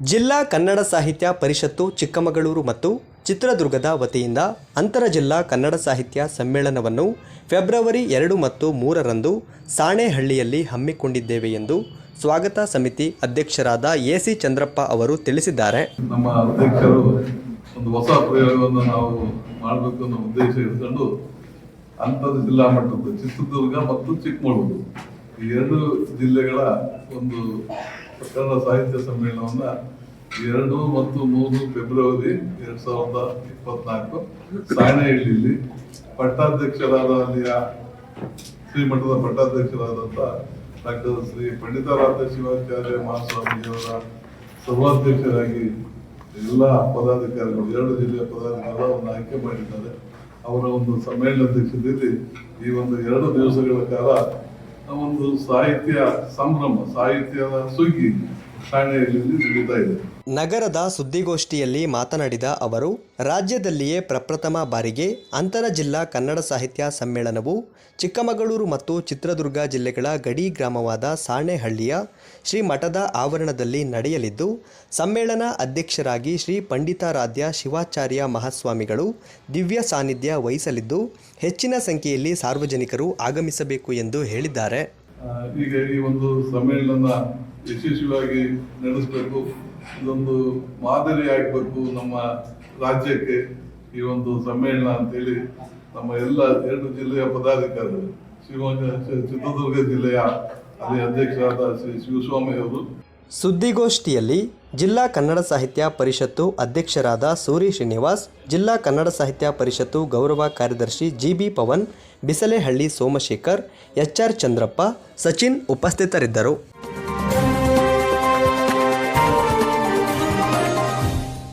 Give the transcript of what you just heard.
ಜಿಲ್ಲಾ ಕನ್ನಡ ಸಾಹಿತ್ಯ ಪರಿಷತ್ತು ಚಿಕ್ಕಮಗಳೂರು ಮತ್ತು ಚಿತ್ರದುರ್ಗದ ವತಿಯಿಂದ ಅಂತರ ಜಿಲ್ಲಾ ಕನ್ನಡ ಸಾಹಿತ್ಯ ಸಮ್ಮೇಳನವನ್ನು ಫೆಬ್ರವರಿ ಎರಡು ಮತ್ತು ಮೂರರಂದು ಸಾಣೇಹಳ್ಳಿಯಲ್ಲಿ ಹಮ್ಮಿಕೊಂಡಿದ್ದೇವೆ ಎಂದು ಸ್ವಾಗತ ಸಮಿತಿ ಅಧ್ಯಕ್ಷರಾದ ಎ ಚಂದ್ರಪ್ಪ ಅವರು ತಿಳಿಸಿದ್ದಾರೆ. ನಮ್ಮ ಅಧ್ಯಕ್ಷರು ಒಂದು ಹೊಸ ಪ್ರಯೋಗವನ್ನು ನಾವು ಮಾಡಬೇಕು ಅನ್ನೋ ಉದ್ದೇಶ ಇಟ್ಕೊಂಡು ಅಂತರ ಜಿಲ್ಲಾ ಚಿತ್ರದುರ್ಗ ಮತ್ತು ಚಿಕ್ಕಮಗಳೂರು. ಈ ಎರಡು ಜಿಲ್ಲೆಗಳ ಒಂದು ಕನ್ನಡ ಸಾಹಿತ್ಯ ಸಮ್ಮೇಳನವನ್ನ ಎರಡು ಮತ್ತು ಮೂರು ಫೆಬ್ರವರಿ ಎರಡ್ ಸಾವಿರದ ಇಪ್ಪತ್ನಾಲ್ಕು ಸಾಣೆಹಳ್ಳಿಯಲ್ಲಿ ಪಟ್ಟಾಧ್ಯಕ್ಷರಾದ ಅಲ್ಲಿಯ ಶ್ರೀಮಠದ ಪಟ್ಟಾಧ್ಯಕ್ಷರಾದಂಥ ಡಾಕ್ಟರ್ ಶ್ರೀ ಪಂಡಿತಾರಾಧ್ಯ ಶಿವಾಚಾರ್ಯ ಮಹಾಸ್ವಾಮಿಯವರ ಸಭಾಧ್ಯಕ್ಷರಾಗಿ ಎಲ್ಲ ಪದಾಧಿಕಾರಿಗಳು, ಎರಡು ಜಿಲ್ಲೆಯ ಪದಾಧಿಕಾರಿಗಳನ್ನು ಆಯ್ಕೆ ಮಾಡಿದ್ದಾರೆ. ಅವರ ಒಂದು ಸಮ್ಮೇಳನ ಅಧ್ಯಕ್ಷತೆಯಲ್ಲಿ ಈ ಒಂದು ಎರಡು ದಿವಸಗಳ ಕಾಲ ಒಂದು ಸಾಹಿತ್ಯ ಸಂಭ್ರಮ ಸಾಹಿತ್ಯದ ಸುಗ್ಗಿ. ನಗರದ ಸುದ್ದಿಗೋಷ್ಠಿಯಲ್ಲಿ ಮಾತನಾಡಿದ ಅವರು, ರಾಜ್ಯದಲ್ಲಿಯೇ ಪ್ರಪ್ರಥಮ ಬಾರಿಗೆ ಅಂತರ ಜಿಲ್ಲಾ ಕನ್ನಡ ಸಾಹಿತ್ಯ ಸಮ್ಮೇಳನವು ಚಿಕ್ಕಮಗಳೂರು ಮತ್ತು ಚಿತ್ರದುರ್ಗ ಜಿಲ್ಲೆಗಳ ಗಡಿ ಗ್ರಾಮವಾದ ಸಾಣೆಹಳ್ಳಿಯ ಶ್ರೀ ಮಠದ ಆವರಣದಲ್ಲಿ ನಡೆಯಲಿದ್ದು, ಸಮ್ಮೇಳನ ಅಧ್ಯಕ್ಷರಾಗಿ ಶ್ರೀ ಪಂಡಿತಾರಾಧ್ಯ ಶಿವಾಚಾರ್ಯ ಮಹಾಸ್ವಾಮಿಗಳು ದಿವ್ಯ ಸಾನ್ನಿಧ್ಯ ವಹಿಸಲಿದ್ದು, ಹೆಚ್ಚಿನ ಸಂಖ್ಯೆಯಲ್ಲಿ ಸಾರ್ವಜನಿಕರು ಆಗಮಿಸಬೇಕು ಎಂದು ಹೇಳಿದ್ದಾರೆ. ಈಗ ಈ ಒಂದು ಸಮ್ಮೇಳನ ಯಶಸ್ವಿಯಾಗಿ ನಡೆಸಬೇಕು. ಇದೊಂದು ಮಾದರಿ ಆಗಬೇಕು ನಮ್ಮ ರಾಜ್ಯಕ್ಕೆ ಈ ಒಂದು ಸಮ್ಮೇಳನ ಅಂತೇಳಿ ನಮ್ಮ ಎಲ್ಲ ಎರಡು ಜಿಲ್ಲೆಯ ಪದಾಧಿಕಾರಿಗಳು, ಶಿವಮೊಗ್ಗ, ಚಿತ್ರದುರ್ಗ ಜಿಲ್ಲೆಯ ಅಲ್ಲಿ ಅಧ್ಯಕ್ಷರಾದ ಶ್ರೀ ಶಿವಸ್ವಾಮಿ ಅವರು. ಸುದ್ದಿಗೋಷ್ಠಿಯಲ್ಲಿ ಜಿಲ್ಲಾ ಕನ್ನಡ ಸಾಹಿತ್ಯ ಪರಿಷತ್ತು ಅಧ್ಯಕ್ಷರಾದ ಸೂರಿ ಶ್ರೀನಿವಾಸ್, ಜಿಲ್ಲಾ ಕನ್ನಡ ಸಾಹಿತ್ಯ ಪರಿಷತ್ತು ಗೌರವ ಕಾರ್ಯದರ್ಶಿ ಜಿಬಿ ಪವನ್, ಬಿಸಲೆಹಳ್ಳಿ ಸೋಮಶೇಖರ್ ಎಚ್ಆರ್ ಚಂದ್ರಪ್ಪ, ಸಚಿನ್ ಉಪಸ್ಥಿತರಿದ್ದರು.